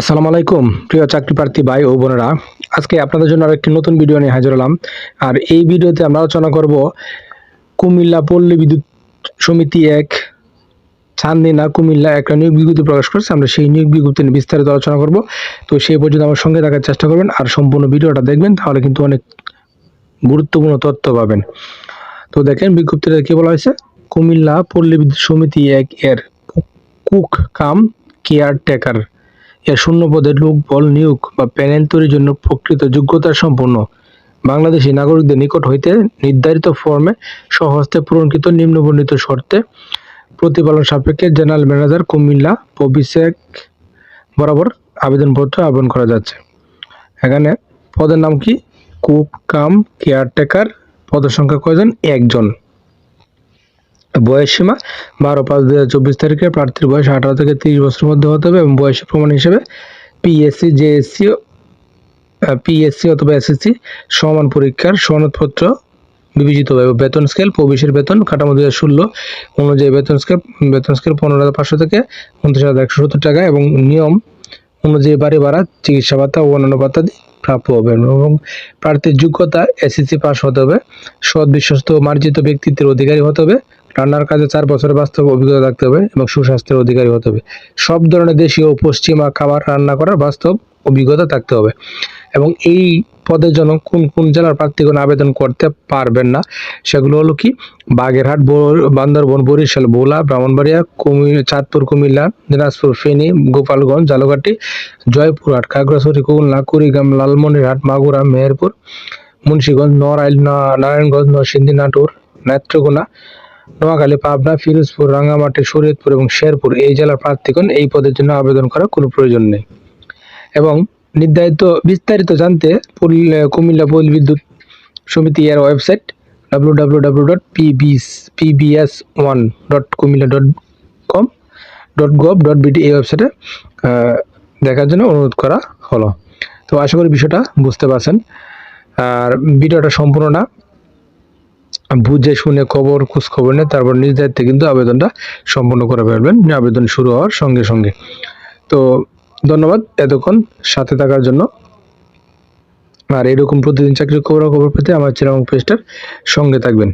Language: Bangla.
আসসালামু আলাইকুম, প্রিয় চাকরি প্রার্থী ভাই ও বোনেরা। আজকে আপনাদের জন্য আরেকটি নতুন ভিডিও নিয়ে হাজির হলাম। আর এই ভিডিওতে আমরা আলোচনা করব কুমিল্লা পল্লী বিদ্যুৎ সমিতি এক, চান্দিনা কুমিল্লা একটা নিয়োগ বিজ্ঞপ্তি প্রকাশ করেছে। আমরা সেই নিয়োগ বিজ্ঞপ্তি নিয়ে বিস্তারিত আলোচনা করব। তো সেই পর্যন্ত আমার সঙ্গে থাকার চেষ্টা করবেন আর সম্পূর্ণ ভিডিওটা দেখবেন, তাহলে কিন্তু অনেক গুরুত্বপূর্ণ তথ্য পাবেন। তো দেখেন বিজ্ঞপ্তিটা কি বলা হয়েছে? কুমিল্লা পল্লী বিদ্যুৎ সমিতি এক এর কুক কাম কেয়ার টেকার এর শূন্য পদের লোক, বল নিয়োগ বা প্যানেল তৈরির জন্য প্রকৃত যোগ্যতা সম্পন্ন। বাংলাদেশি নাগরিকদের নিকট হইতে নির্ধারিত ফর্মে সহস্তে পূরণকৃত নিম্নবর্ণিত শর্তে প্রতিপালন সাপেক্ষে জেনারেল ম্যানেজার কুমিল্লা পবিসেক বরাবর আবেদনপত্র আবেদন করা যাচ্ছে। এখানে পদের নাম কি? Cook cum caretaker. পদের সংখ্যা কয়জন? একজন। বয়স সীমা বারো পাঁচ দু হাজার চব্বিশ তারিখে প্রার্থীর বয়স আঠারো থেকে তিরিশ বছরের মধ্যে হতে হবে এবং বয়সের প্রমাণ হিসেবে পিএসসি জেএসসি পিএসসি অথবা এসএসসি সমান পরীক্ষার সনদপত্র বিবেচিত হবে বেতন স্কেল প্রবেশের বেতন, কাঠামো দুই হাজার ষোলো অনুযায়ী বেতন স্কেল বেতন স্কেল পনেরো হাজার পাঁচশো থেকে উনত্রিশ হাজার একশো সত্তর টাকা এবং নিয়ম অনুযায়ী বাড়ি ভাড়া, চিকিৎসা ভাতা ও অন্যান্য ভাতা প্রাপ্য হবে এবং প্রার্থীর যোগ্যতা এসএসসি পাস হতে হবে। সৎ, বিশ্বস্ত মার্জিত ব্যক্তিত্বের অধিকারী হতে হবে। রান্নার কাজে চার বছরের বাস্তব অভিজ্ঞতা থাকতে হবে এবং সুস্বাস্থ্যের অধিকারী হতে হবে। সব ধরনের দেশীয় পশ্চিমা খাবার রান্না করার বাস্তব অভিজ্ঞতা থাকতে হবে এবং এই পদের জন্য কোন কোন জেলার প্রার্থীগণ আবেদন করতে পারবেন না সেগুলো হলো কি? বাগেরহাট বান্দরবন, বরিশাল, ভোলা, ব্রাহ্মণবাড়িয়া কুমিল্লা চাঁদপুর, কুমিল্লা, দিনাজপুর, ফেনী, গোপালগঞ্জ ঝালকাঠি জয়পুরহাট খাগড়াছড়ি, খুলনা, কুড়িগ্রাম, লালমনিরহাট, মাগুরা, মেহেরপুর, মুন্সীগঞ্জ, নড়াইল নারায়ণগঞ্জ, নরসিংদী, নাটোর, নেত্রকোনা নোয়াখালী, পাবনা, ফিরোজপুর, রাঙ্গামাটি, শরীয়তপুর এবং শেরপুর এই জেলার প্রার্থীগণ এই পদের জন্য আবেদন করার কোনো প্রয়োজন নেই। এবং নির্ধারিত, বিস্তারিত জানতে কুমিল্লা পল্লী বিদ্যুৎ সমিতি এর website W W W dot PBS PBS one dot Comilla dot com dot gov dot BD এই ওয়েবসাইটে দেখার জন্য অনুরোধ করা হলো। তো আশা করি বিষয়টা বুঝতে পারছেন। আর ভিডিওটা সম্পূর্ণ না বুঝে শুনে খবর খোঁজ খবর নিয়ে তারপর নিজ দায়িত্বে কিন্তু আবেদনটা সম্পন্ন করে ফেলবেন। আবেদন শুরু হওয়ার সঙ্গে সঙ্গে। তো ধন্যবাদ এতক্ষণ সাথে থাকার জন্য। আর এরকম প্রতিদিন চাকরির খবর খবর পেতে আমার চিরাম পেজটার সঙ্গে থাকবেন।